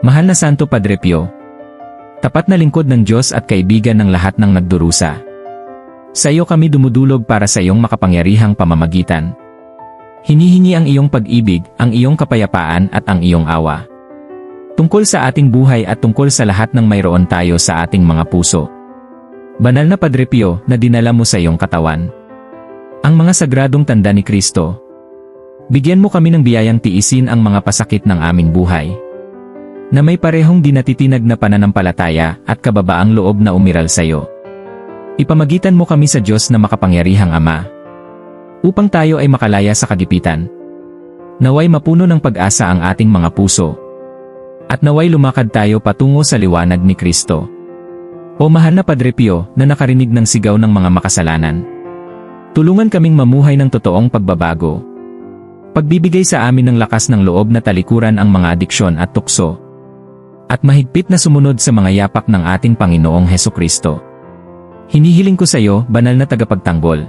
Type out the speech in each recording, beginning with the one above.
Mahal na Santo Padre Pio, tapat na lingkod ng Diyos at kaibigan ng lahat ng nagdurusa. Sa iyo kami dumudulog para sa iyong makapangyarihang pamamagitan. Hinihingi ang iyong pag-ibig, ang iyong kapayapaan at ang iyong awa. Tungkol sa ating buhay at tungkol sa lahat ng mayroon tayo sa ating mga puso. Banal na Padre Pio na dinala mo sa iyong katawan. Ang mga sagradong tanda ni Kristo. Bigyan mo kami ng biyayang tiisin ang mga pasakit ng aming buhay. Na may parehong dinatitinag na pananampalataya at kababaang loob na umiral sa iyo. Ipamagitan mo kami sa Diyos na makapangyarihang Ama. Upang tayo ay makalaya sa kagipitan. Naway mapuno ng pag-asa ang ating mga puso. At naway lumakad tayo patungo sa liwanag ni Kristo. O mahal na Padre Pio na nakarinig ng sigaw ng mga makasalanan. Tulungan kaming mamuhay ng totoong pagbabago. Pagbibigay sa amin ng lakas ng loob na talikuran ang mga adiksyon at tukso. At mahigpit na sumunod sa mga yapak ng ating Panginoong Heso Kristo. Hinihiling ko sa iyo, banal na tagapagtanggol.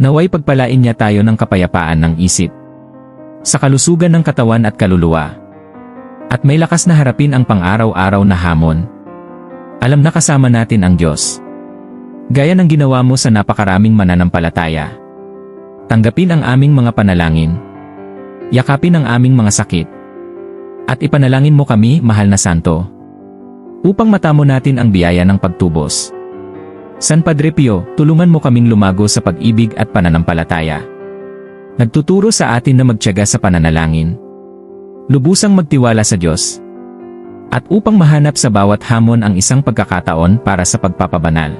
Naway pagpalain niya tayo ng kapayapaan ng isip. Sa kalusugan ng katawan at kaluluwa. At may lakas na harapin ang pang-araw-araw na hamon. Alam na kasama natin ang Diyos. Gaya ng ginawa mo sa napakaraming mananampalataya. Tanggapin ang aming mga panalangin. Yakapin ang aming mga sakit. At ipanalangin mo kami, mahal na santo. Upang matamo natin ang biyaya ng pagtubos. San Padre Pio, tulungan mo kaming lumago sa pag-ibig at pananampalataya. Nagtuturo sa atin na magtiyaga sa pananalangin. Lubusang magtiwala sa Diyos. At upang mahanap sa bawat hamon ang isang pagkakataon para sa pagpapabanal.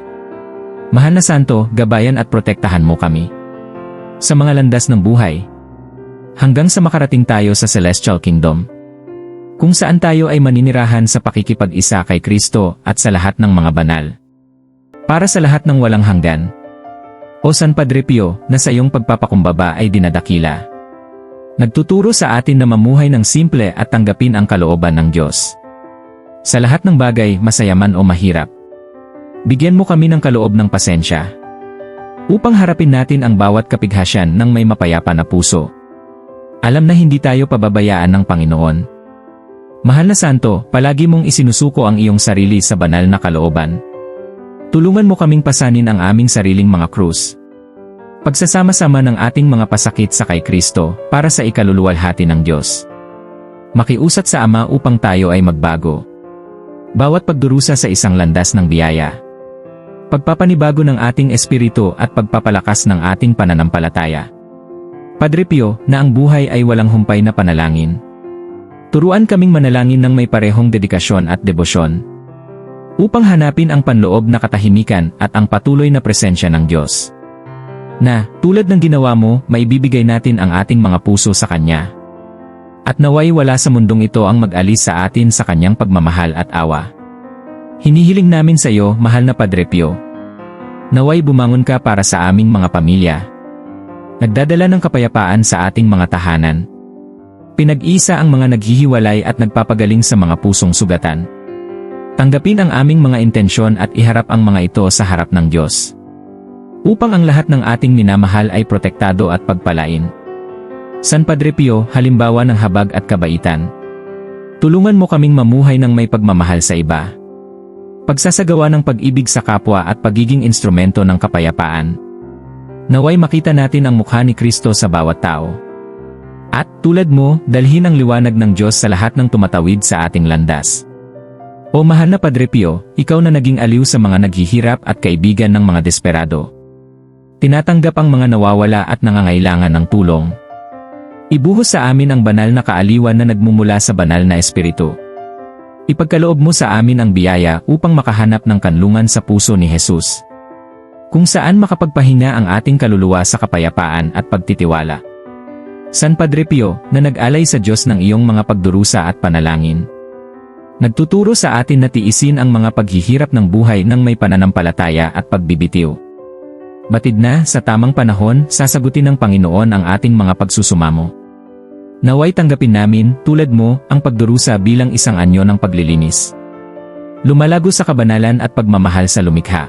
Mahal na Santo, gabayan at protektahan mo kami. Sa mga landas ng buhay. Hanggang sa makarating tayo sa Celestial Kingdom. Kung saan tayo ay maninirahan sa pakikipag-isa kay Kristo at sa lahat ng mga banal. Para sa lahat ng walang hanggan. O San Padre Pio, na sa iyong pagpapakumbaba ay dinadakila. Nagtuturo sa atin na mamuhay ng simple at tanggapin ang kalooban ng Diyos. Sa lahat ng bagay, masaya man o mahirap. Bigyan mo kami ng kaloob ng pasensya. Upang harapin natin ang bawat kapighasyan ng may mapayapa na puso. Alam na hindi tayo pababayaan ng Panginoon. Mahal na Santo, palagi mong isinusuko ang iyong sarili sa banal na kalooban. Tulungan mo kaming pasanin ang aming sariling mga krus. Pagsasama-sama ng ating mga pasakit sa kay Kristo para sa ikaluluwalhati ng Diyos. Makiusat sa Ama upang tayo ay magbago. Bawat pagdurusa sa isang landas ng biyaya. Pagpapanibago ng ating espiritu at pagpapalakas ng ating pananampalataya. Padre Pio, na ang buhay ay walang humpay na panalangin. Turuan kaming manalangin ng may parehong dedikasyon at debosyon. Upang hanapin ang panloob na katahimikan at ang patuloy na presensya ng Diyos. Na, tulad ng ginawa mo, maibibigay natin ang ating mga puso sa Kanya. At naway wala sa mundong ito ang mag-alis sa atin sa Kanyang pagmamahal at awa. Hinihiling namin sa iyo, mahal na Padre Pio. Naway bumangon ka para sa aming mga pamilya. Nagdadala ng kapayapaan sa ating mga tahanan. Pinag-isa ang mga naghihiwalay at nagpapagaling sa mga pusong sugatan. Tanggapin ang aming mga intensyon at iharap ang mga ito sa harap ng Diyos. Upang ang lahat ng ating minamahal ay protektado at pagpalain. San Padre Pio, halimbawa ng habag at kabaitan. Tulungan mo kaming mamuhay ng may pagmamahal sa iba. Pagsasagawa ng pag-ibig sa kapwa at pagiging instrumento ng kapayapaan. Naway makita natin ang mukha ni Kristo sa bawat tao. At, tulad mo, dalhin ang liwanag ng Diyos sa lahat ng tumatawid sa ating landas. O mahal na Padre Pio, ikaw na naging aliw sa mga naghihirap at kaibigan ng mga desperado. Tinatanggap ang mga nawawala at nangangailangan ng tulong. Ibuhos sa amin ang banal na kaaliwan na nagmumula sa banal na espiritu. Ipagkaloob mo sa amin ang biyaya upang makahanap ng kanlungan sa puso ni Jesus. Kung saan makapagpahinga ang ating kaluluwa sa kapayapaan at pagtitiwala. San Padre Pio, na nag-alay sa Diyos ng iyong mga pagdurusa at panalangin. Nagtuturo sa atin na tiisin ang mga paghihirap ng buhay ng may pananampalataya at pagbibitiw. Batid na, sa tamang panahon, sasagutin ng Panginoon ang ating mga pagsusumamo. Naway tanggapin namin, tulad mo, ang pagdurusa bilang isang anyo ng paglilinis. Lumalago sa kabanalan at pagmamahal sa lumikha.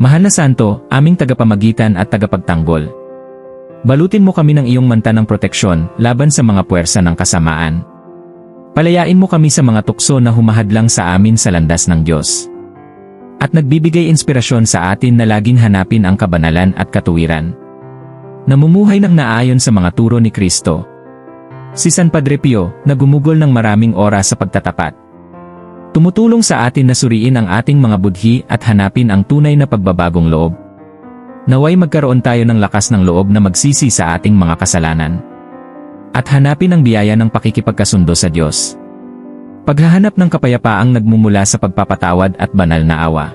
Mahal na Santo, aming tagapamagitan at tagapagtanggol. Balutin mo kami ng iyong manta ng proteksyon laban sa mga puwersa ng kasamaan. Palayain mo kami sa mga tukso na humahadlang sa amin sa landas ng Diyos. At nagbibigay inspirasyon sa atin na laging hanapin ang kabanalan at katuwiran. Namumuhay ng naayon sa mga turo ni Kristo. Si San Padre Pio, na gumugol ng maraming oras sa pagtatapat. Tumutulong sa atin na suriin ang ating mga budhi at hanapin ang tunay na pagbabagong loob. Naway magkaroon tayo ng lakas ng loob na magsisi sa ating mga kasalanan. At hanapin ang biyaya ng pakikipagkasundo sa Diyos. Paghahanap ng kapayapaang nagmumula sa pagpapatawad at banal na awa.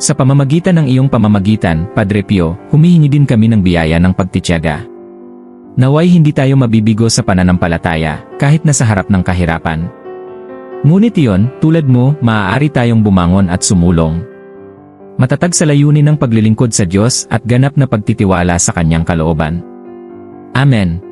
Sa pamamagitan ng iyong pamamagitan, Padre Pio, humihingi din kami ng biyaya ng pagtityaga. Naway hindi tayo mabibigo sa pananampalataya, kahit nasa harap ng kahirapan. Ngunit iyon, tulad mo, maaari tayong bumangon at sumulong. Matatag sa layunin ng paglilingkod sa Diyos at ganap na pagtitiwala sa Kanyang kalooban. Amen.